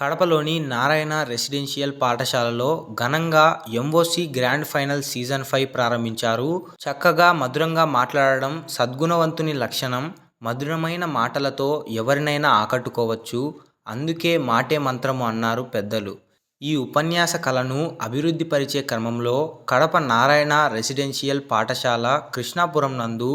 కడపలోని Narayana residential పాఠశాలలో ఘనంగా MOC grand final season five ప్రారంభించారు. చక్కగా మధురంగా మాట్లాడడం సద్గుణవంతుని లక్షణం. మధురమైన మాటలతో ఎవరినైనా ఆకట్టుకోవచ్చు. అందుకే మాటే మంత్రము అన్నారు పెద్దలు. ఈ ఉపన్యాస కళను అభివృద్ధి పరిచే క్రమంలో కడప నారాయణ రెసిడెన్షియల్ పాఠశాల కృష్ణాపురం నందు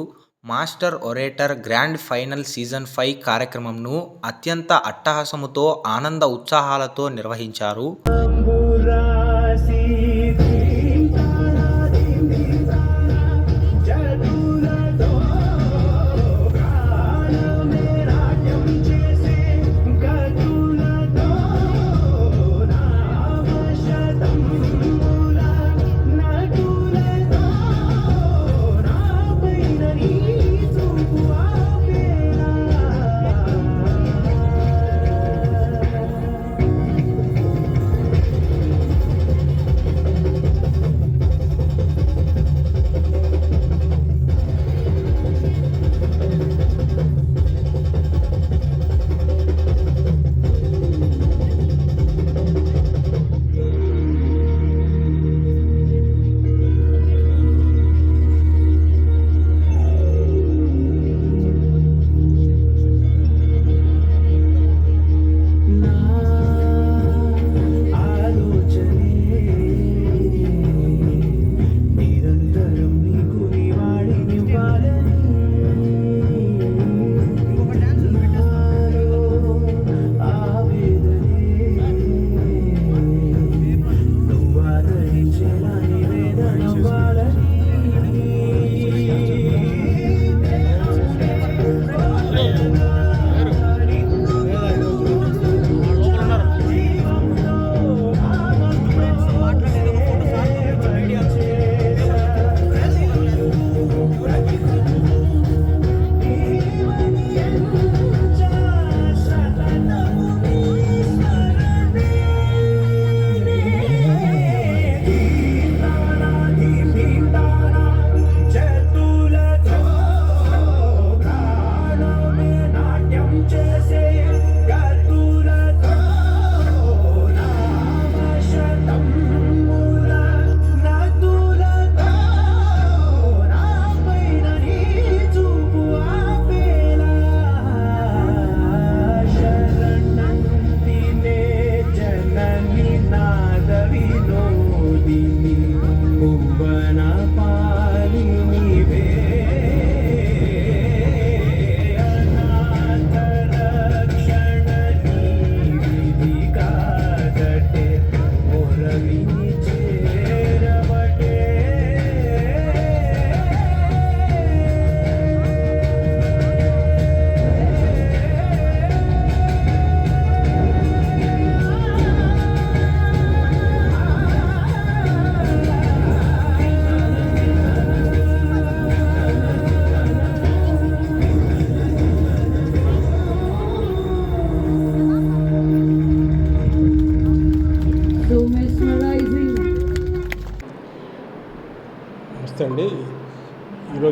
master orator grand final season five కార్యక్రమంను అత్యంత అట్టహాసముతో ఆనంద ఉత్సాహాలతో నిర్వహించారు.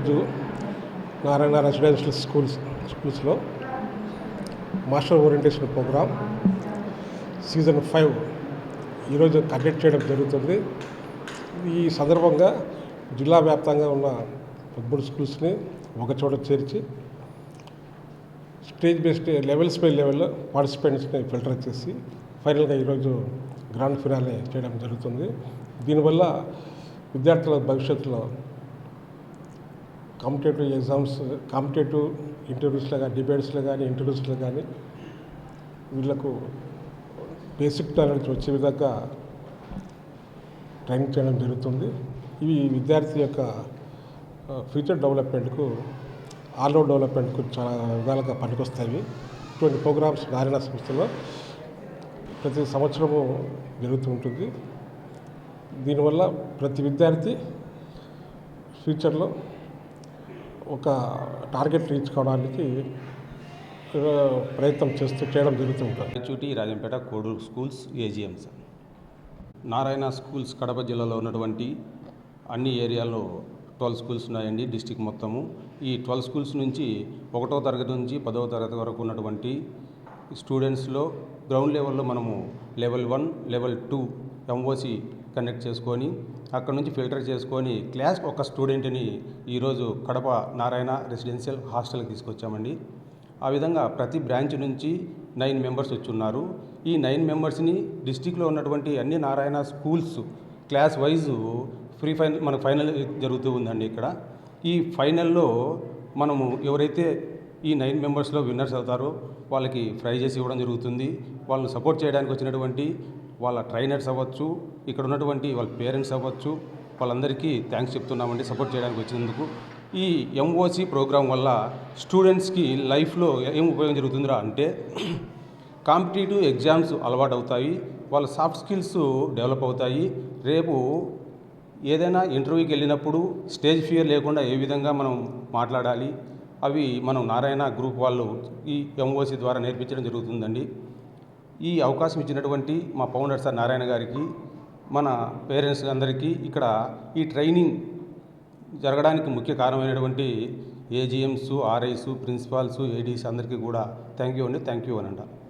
ఈరోజు నారాయణ రెసిడెన్షియల్ స్కూల్స్ స్కూల్స్లో master orientation program season five ఈరోజు కండక్ట్ చేయడం జరుగుతుంది. ఈ సందర్భంగా జిల్లా వ్యాప్తంగా ఉన్న పదమూడు స్కూల్స్ని ఒకచోట చేర్చి స్టేజ్ బేస్డ్ లెవెల్స్ బై లెవెల్లో పార్టిసిపెంట్స్ని ఫిల్టర్ చేసి ఫైనల్గా ఈరోజు గ్రాండ్ ఫినాలే చేయడం జరుగుతుంది. దీనివల్ల విద్యార్థుల భవిష్యత్తులో కాంపిటేటివ్ ఎగ్జామ్స్ కాంపిటేటివ్ ఇంటర్వ్యూస్లో కానీ డిబేట్స్లో కానీ ఇంటర్వ్యూస్లో కానీ వీళ్ళకు బేసిక్ నాలెడ్జ్ వచ్చే విధంగా ట్రైనింగ్ చేయడం జరుగుతుంది. ఇవి విద్యార్థి యొక్క ఫ్యూచర్ డెవలప్మెంట్కు ఆల్రౌండ్ డెవలప్మెంట్కు చాలా విధాలుగా పనికొస్తాయి. ఇటువంటి ప్రోగ్రామ్స్ నారాయణ సంస్థలో ప్రతి సంవత్సరము జరుగుతూ ఉంటుంది. దీనివల్ల ప్రతి విద్యార్థి ఫ్యూచర్లో ఒక టార్గెట్ రీచ్ కావడానికి ప్రయత్నం చేస్తూ చేయడం జరుగుతూ ఉంటుంది. చూటి Rajampet Koduru schools AGMs Narayana schools Kadapa జిల్లాలో ఉన్నటువంటి అన్ని ఏరియాలో ట్వెల్వ్ స్కూల్స్ ఉన్నాయండి డిస్టిక్ మొత్తము. ఈ ట్వెల్వ్ స్కూల్స్ నుంచి ఒకటో తరగతి నుంచి పదవ తరగతి వరకు ఉన్నటువంటి స్టూడెంట్స్లో గ్రౌండ్ లెవెల్లో మనము level one level two MOC conduct చేసుకొని అక్కడ నుంచి ఫిల్టర్ చేసుకొని క్లాస్ ఒక స్టూడెంట్ని ఈరోజు కడప నారాయణ రెసిడెన్షియల్ హాస్టల్కి తీసుకొచ్చామండి. ఆ విధంగా ప్రతి బ్రాంచ్ నుంచి నైన్ మెంబర్స్ వచ్చి ఉన్నారు ఈ నైన్ మెంబర్స్ని డిస్టిక్లో ఉన్నటువంటి అన్ని Narayana schools class wise free final మన ఫైనల్ జరుగుతూ ఉందండి ఇక్కడ. ఈ ఫైనల్లో మనము ఎవరైతే ఈ నైన్ మెంబర్స్లో విన్నర్స్ అవుతారో వాళ్ళకి ప్రైజెస్ ఇవ్వడం జరుగుతుంది. వాళ్ళని సపోర్ట్ చేయడానికి వచ్చినటువంటి వాళ్ళ ట్రైనర్స్ అవ్వచ్చు ఇక్కడ ఉన్నటువంటి వాళ్ళ పేరెంట్స్ అవ్వచ్చు వాళ్ళందరికీ థ్యాంక్స్ చెప్తున్నామండి సపోర్ట్ చేయడానికి వచ్చినందుకు. ఈ ఎంఓసి ప్రోగ్రాం వల్ల స్టూడెంట్స్కి లైఫ్లో ఏం ఉపయోగం జరుగుతుందిరా అంటే కాంపిటేటివ్ ఎగ్జామ్స్ అలవాటు అవుతాయి వాళ్ళ సాఫ్ట్ స్కిల్స్ డెవలప్ అవుతాయి. రేపు ఏదైనా ఇంటర్వ్యూకి వెళ్ళినప్పుడు స్టేజ్ ఫియర్ లేకుండా ఏ విధంగా మనం మాట్లాడాలి అవి మనం నారాయణ గ్రూప్ వాళ్ళు ఈ ఎంఓసి ద్వారా నేర్పించడం జరుగుతుందండి. ఈ అవకాశం ఇచ్చినటువంటి మా ఫౌండర్ సార్ నారాయణ గారికి మన పేరెంట్స్ అందరికీ ఇక్కడ ఈ ట్రైనింగ్ జరగడానికి ముఖ్య కారణమైనటువంటి ఏజీఎంస్ ఆర్ఐస్ ప్రిన్సిపాల్స్ ఏడీస్ అందరికీ కూడా థ్యాంక్ యూ అండి. థ్యాంక్ యూ అని అంటారు